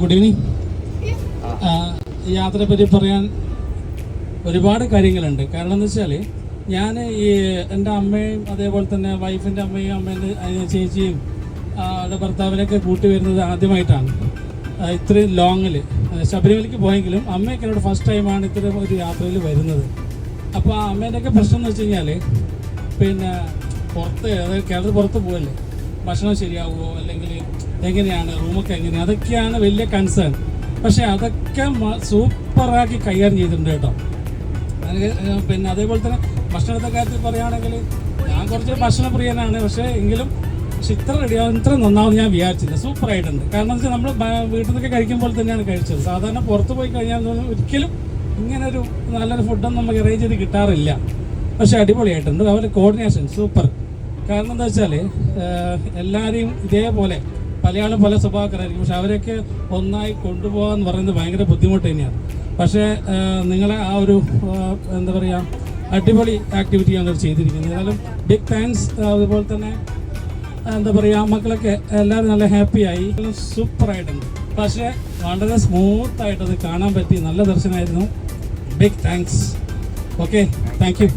Good evening യാത്രയെ പറ്റി പറയാൻ ഒരുപാട് കാര്യങ്ങളുണ്ട്. കാരണം എന്ന് വെച്ചാൽ ഞാൻ ഈ എന്റെ അമ്മയും അതേപോലെ തന്നെ വൈഫിന്റെ അമ്മയും അമ്മേന്റെ ചേച്ചിയും അവരുടെ ഭർത്താവിനൊക്കെ കൂട്ടി വരുന്നത് ആദ്യമായിട്ടാണ്. ഇത്രയും ലോങ്ങിൽ ശബരിമലയ്ക്ക് പോയെങ്കിലും അമ്മയൊക്കെ എന്നോട് ഫസ്റ്റ് ടൈമാണ് ഇത്രയും ഒരു യാത്രയിൽ വരുന്നത്. അപ്പോൾ ആ അമ്മേന്റെയൊക്കെ പ്രശ്നം എന്ന് വെച്ച് കഴിഞ്ഞാൽ പിന്നെ പുറത്ത് അതായത് കേരളത്തിൽ പുറത്ത് പോകല്ലേ ഭക്ഷണം ശരിയാവുമോ? അല്ലെങ്കിൽ എങ്ങനെയാണ്? റൂമൊക്കെ എങ്ങനെയാണ് അതൊക്കെയാണ് വലിയ കൺസേൺ പക്ഷേ അതൊക്കെ സൂപ്പറാക്കി കൈകാര്യം ചെയ്തിട്ടുണ്ട് കേട്ടോ. പിന്നെ അതേപോലെ തന്നെ ഭക്ഷണത്തെ കാര്യത്തിൽ പറയുകയാണെങ്കിൽ ഞാൻ കുറച്ച് ഭക്ഷണപ്രിയനാണ്. പക്ഷേ എങ്കിലും പക്ഷെ ഇത്ര റെഡിയാവും ഇത്ര നന്നാവും ഞാൻ വിചാരിച്ചില്ല. സൂപ്പറായിട്ടുണ്ട് കാരണം വെച്ചാൽ നമ്മൾ വീട്ടിൽ നിന്നൊക്കെ കഴിക്കുമ്പോൾ തന്നെയാണ് കഴിച്ചത്. സാധാരണ പുറത്ത് പോയി കഴിഞ്ഞാൽ ഒരിക്കലും ഇങ്ങനെ ഒരു നല്ലൊരു ഫുഡൊന്നും നമുക്ക് അറേഞ്ച് ചെയ്ത് കിട്ടാറില്ല. പക്ഷെ അടിപൊളിയായിട്ടുണ്ട്. അവരുടെ കോർഡിനേഷൻ സൂപ്പർ കാരണം എന്താ വെച്ചാൽ എല്ലാവരെയും ഇതേപോലെ പല ആളും പല സ്വഭാവക്കാരായിരിക്കും. പക്ഷെ അവരൊക്കെ ഒന്നായി കൊണ്ടുപോകാൻ പറയുന്നത് ഭയങ്കര ബുദ്ധിമുട്ട് തന്നെയാണ്. പക്ഷേ നിങ്ങളെ ആ ഒരു എന്താ പറയുക അടിപൊളി ആക്ടിവിറ്റി ഞങ്ങൾ ചെയ്തിരിക്കുന്നത്. ഏതായാലും ബിഗ് താങ്ക്സ് അതുപോലെ തന്നെ എന്താ പറയുക മക്കളൊക്കെ എല്ലാവരും നല്ല ഹാപ്പിയായി സൂപ്പറായിട്ടുണ്ട് പക്ഷേ വളരെ സ്മൂത്തായിട്ടത് കാണാൻ പറ്റി. നല്ല ദർശനമായിരുന്നു. Big thanks okay thank you